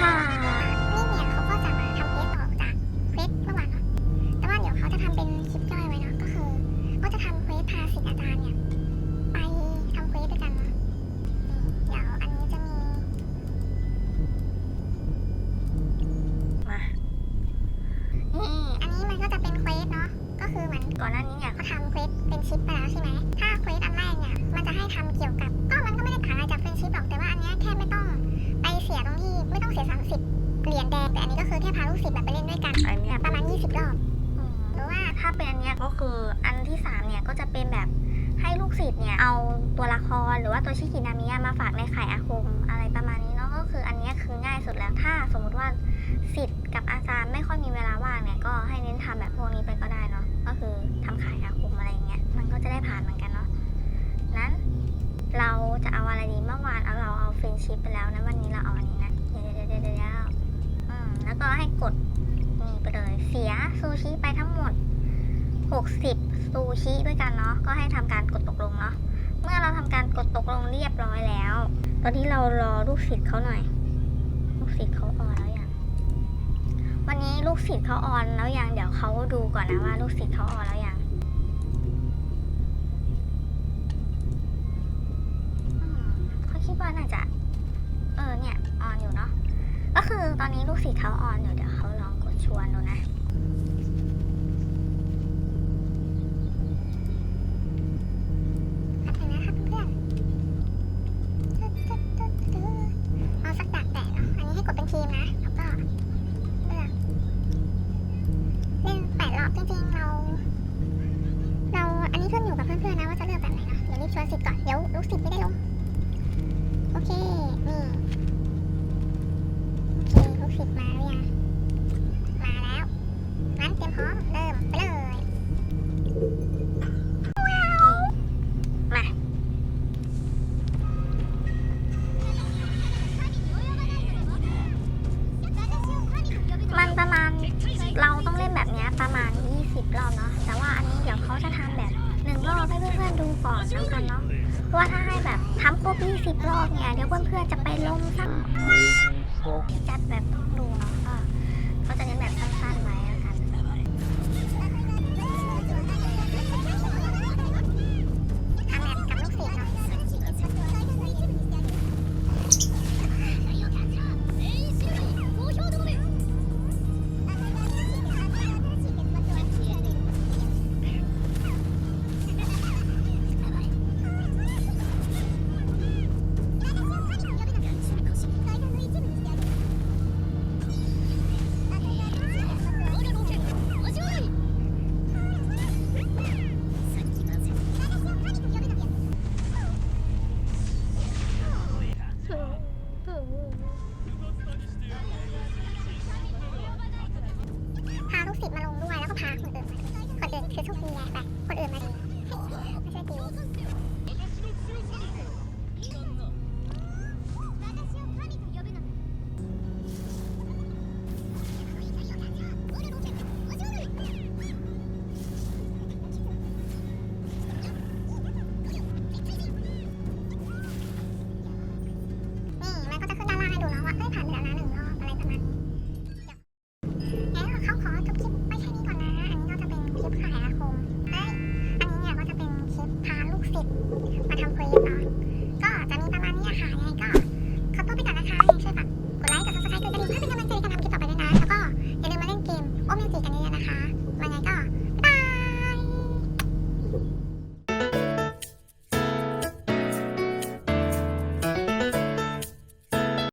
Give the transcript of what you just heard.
ค่ะ นี่เนี่ยเขาก็จะมาทำเควสต่อจากเควสเมื่อวานเนาะแต่ว่าเดี๋ยวเขาจะทำเป็นคลิปย่อยไว้เนาะก็คือเขาจะทำเควสพาสิทธิ์อาจารย์เนี่ยไปทำเควสด้วยกันเนาะเดี๋ยวอันนี้จะมีมานี่อันนี้มันก็จะเป็นเควสเนาะก็คือเหมือนก่อนหน้านี้เนี่ยเขาทำเควสเป็นชิปไปแล้วใช่ไหมถ้าเควสอันแรกเนี่ย ก็คือแค่พาลูกศิษย์แบบไปเล่นด้วยกันอันเนี้ยประมาณ 20 รอบอืมหรือว่าถ้าเป็นอันเนี้ยก็คืออันที่สามเนี่ยก็จะเป็นแบบให้ลูกศิษย์เนี่ยเอาตัวละครหรือว่าตัวชิคินามิยะมาฝากในไข่อาคมอะไรประมาณนี้เนาะก็คืออันเนี้ยคือง่ายสุดแล้วถ้าสมมุติว่าศิษย์ แล้วก็ให้กดนี่ไปเลยเสียซูชิไปทั้งหมด 60 ซูชิด้วยกันเนาะก็ให้ทำการกดตกลงเนาะเมื่อเราทำการกดตกลงเรียบร้อยแล้ว ตอนนี้เรารอลูกศิษย์เขาหน่อย ลูกศิษย์เขาออนแล้วยังวันนี้ลูกศิษย์เขาออนแล้วยังเดี๋ยวเขาดูก่อนนะว่าลูกศิษย์เขาออนแล้วยัง คือตอนนี้ลูกศิษย์เขาออนอยู่เดี๋ยวเขาลองกดชวนดูนะแป๊บนึงนะครับเพื่อนเอาสักดักแดดเนาะ อันนี้ให้กดเป็นทีมนะ แล้วก็เลือกเล่นแปดรอบจริงๆเรา เราอันนี้ขึ้นอยู่กับเพื่อนๆนะว่าจะเลือกแบบไหนเนาะ เดี๋ยวรีบชวนสิทธิ์ก่อน เดี๋ยวลูกศิษย์ไม่ได้ลง โอเค นี่ โอเคลูกศิษย์มาหรือยังมาแล้วงั้นเตรียมพร้อมเริ่มไปเลยมามันประมาณเราต้องเล่นแบบเนี้ยประมาณ 20 รอบเนาะแต่ว่าอันนี้เดี๋ยวเขาจะทำแบบหนึ่งรอบให้เพื่อนๆดูก่อนแล้วกันเนาะเพราะว่าถ้าให้แบบทำครบ20 รอบเนี่ยเดี๋ยวเพื่อนๆจะไปลงซ้ำ จัดแบบต้องดูเนาะก็เขาจะเน้นแบบสั้นๆไว้ พาลูกศิษย์มาลงด้วยแล้วก็พาคนอื่นมาคนอื่นคือโชคดีไงแบบคนอื่นมาดีไม่ใช่ดีนี่มันก็จะขึ้นด้านล่างให้ดูเนาะว่าเอ้ยผ่านไปแล้วนะหนึ่งรอบ あ!